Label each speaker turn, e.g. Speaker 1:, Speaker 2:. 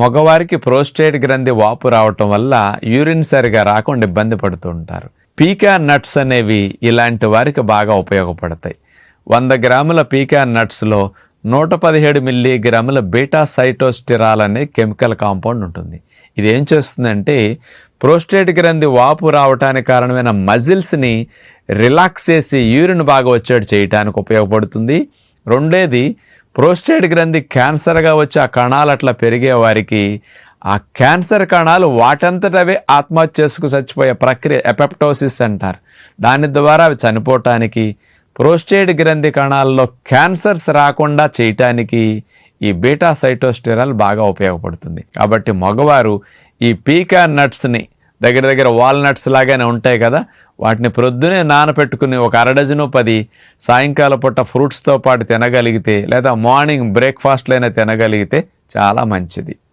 Speaker 1: మగవారికి ప్రోస్టేట్ గ్రంథి వాపు రావటం వల్ల యూరిన్ సరిగా రాకుండా ఇబ్బంది పడుతూ ఉంటారు. పీకా నట్స్ అనేవి ఇలాంటి వారికి బాగా ఉపయోగపడతాయి. వంద గ్రాముల పీకా నట్స్లో నూట పదిహేడు మిల్లీగ్రాముల బీటా సైటోస్టిరాల్ అనే కెమికల్ కాంపౌండ్ ఉంటుంది. ఇది ఏం చేస్తుందంటే ప్రోస్టేట్ గ్రంథి వాపు రావటానికి కారణమైన మజిల్స్ని రిలాక్స్ చేసి యూరిన్ బాగా వచ్చేట్టు చేయటానికి ఉపయోగపడుతుంది. రెండేది ప్రోస్టేట్ గ్రంథి క్యాన్సర్గా వచ్చి ఆ కణాలు అట్లా పెరిగే వారికి ఆ క్యాన్సర్ కణాలు వాటంతటవే ఆత్మహత్య చేసుకు చచ్చిపోయే ప్రక్రియ ఎపెప్టోసిస్ అంటారు. దాని ద్వారా అవి చనిపోవటానికి ప్రోస్టేట్ గ్రంథి కణాల్లో క్యాన్సర్స్ రాకుండా చేయటానికి ఈ బీటా సైటోస్టెరాల్ బాగా ఉపయోగపడుతుంది. కాబట్టి మగవారు ఈ పీకా నట్స్ని దగ్గర దగ్గర వాల్నట్స్ లాగానే ఉంటాయి కదా. వాటిని ప్రొద్దునే నానపెట్టుకుని ఒక అరడజను పది సాయంకాల పూట ఫ్రూట్స్తో పాటు తినగలిగితే లేదా మార్నింగ్ బ్రేక్ఫాస్ట్లైనా తినగలిగితే చాలా మంచిది.